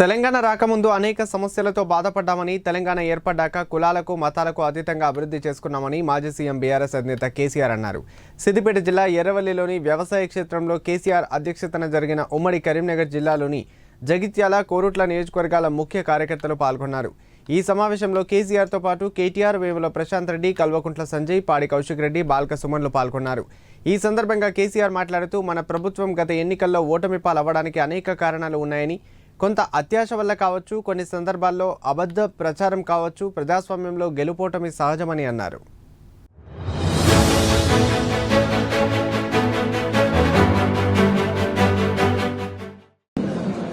తెలంగాణ రాకముందు అనేక సమస్యలతో బాధపడ్డామని తెలంగాణ ఏర్పడ్డాక కులాలకు మతాలకు అతీతంగా అభివృద్ధి చేసుకున్నామని మాజీ సీఎం బీఆర్ఎస్ అధినేత కేసీఆర్ అన్నారు. సిద్దిపేట జిల్లా ఎర్రవల్లిలోని వ్యవసాయ క్షేత్రంలో కేసీఆర్ అధ్యక్షతన జరిగిన ఉమ్మడి కరీంనగర్ జిల్లాలోని జగిత్యాల కోరుట్ల నియోజకవర్గాల ముఖ్య కార్యకర్తలు పాల్గొన్నారు. ఈ సమావేశంలో కేసీఆర్తో పాటు కేటీఆర్ వేముల ప్రశాంత్ రెడ్డి కల్వకుంట్ల సంజయ్ పాడి కౌశిక్ రెడ్డి బాల్క సుమన్లు పాల్గొన్నారు. ఈ సందర్భంగా కేసీఆర్ మాట్లాడుతూ మన ప్రభుత్వం గత ఎన్నికల్లో ఓటమి పాలవ్వడానికి అనేక కారణాలు ఉన్నాయని కొంత అత్యాశ వల్ల కావచ్చు కొన్ని సందర్భాల్లో అబద్ధ ప్రచారం కావచ్చు ప్రజాస్వామ్యంలో గెలుపోటమి సహజమని అన్నారు.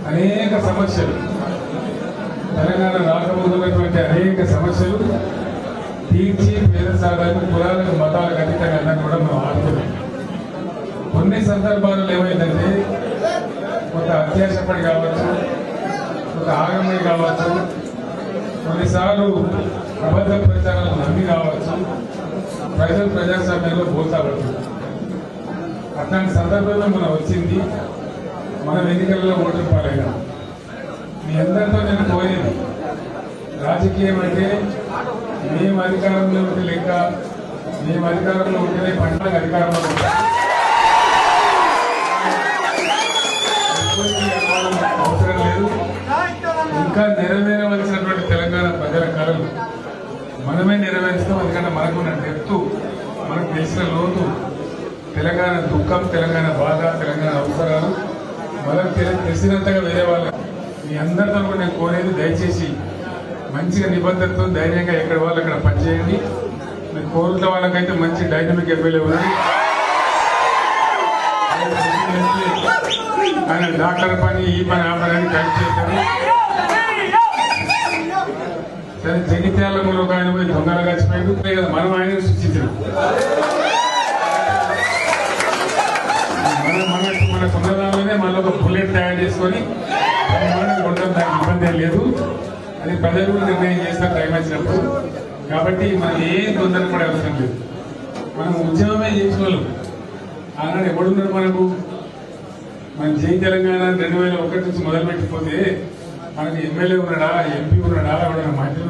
అనేక సమస్యలు. తెలంగాణ రాకముందున్నటువంటి అనేక సమస్యలు తీర్చి పేద సాధారణ కులాలకు మతాలకు అతీతంగా కూడా మనం ఆడుతున్నాం. కొన్ని సందర్భాల్లో ఏమైందంటే కొంత అత్యాశపడి కావచ్చు కొంత ఆగమై కావచ్చు కొన్నిసార్లు అబద్ధ ప్రచారాలు నమ్మి కావచ్చు ప్రజలు ప్రజాస్వామ్యంలో పోతావచ్చు అట్లాంటి సందర్భంలో మనం వచ్చింది మనం ఎన్నికల్లో ఓటు పాలైనా. మీ అందరితో నేను పోయేది రాజకీయం అంటే మేము అధికారంలో ఉంటే లెక్క మేము అధికారంలో ఉంటేనే పంటలకు అధికారంలో అవసరం లేదు. ఇంకా నెరవేరవలసినటువంటి తెలంగాణ ప్రజల కళలు మనమే నెరవేరుస్తాం. ఎందుకంటే మనకున్న డెప్త్ మనకు తెలిసిన లోతు తెలంగాణ దుఃఖం తెలంగాణ బాధ తెలంగాణ అవసరాలు మనకు తెలిసినంతగా వేరే వాళ్ళ మీ అందరితో కూడా నేను కోరేది దయచేసి మంచిగా నిబద్ధతతో ధైర్యంగా ఎక్కడ వాళ్ళు అక్కడ పనిచేయండి. మీ కోరుతున్న వాళ్ళకైతే మంచి డైనమిక్ ఎమ్మెల్యే ఉన్నాయి ఆయన డాక్టర్ పని ఈ పని ఆ పని అని కలిసి చేశారు. సరే జగిత్యాల ఒక ఆయన పోయి దొంగలు కలిసిపోయాడు కదా మనం ఆయన సృష్టించాం మన మన మన సొంతదానిలోనే మళ్ళీ ఒక బుల్లెట్ తయారు చేసుకొని ఉండడం దానికి ఇబ్బంది లేదు. అది ప్రజలు కూడా నిర్ణయం చేస్తారు టైం వచ్చినప్పుడు. కాబట్టి మనం ఏం తొందరపడే అవసరం లేదు. మనం ఉద్యమమే చేసిన వాళ్ళు. ఆనాడు ఎవడున్నాడు మనకు? మన జై తెలంగాణ రెండు వేల ఒకటి నుంచి మొదలు పెట్టిపోతే మనకి ఎమ్మెల్యే ఉన్నాడా ఎంపీ ఉన్నాడా ఎవరైనా మంత్రి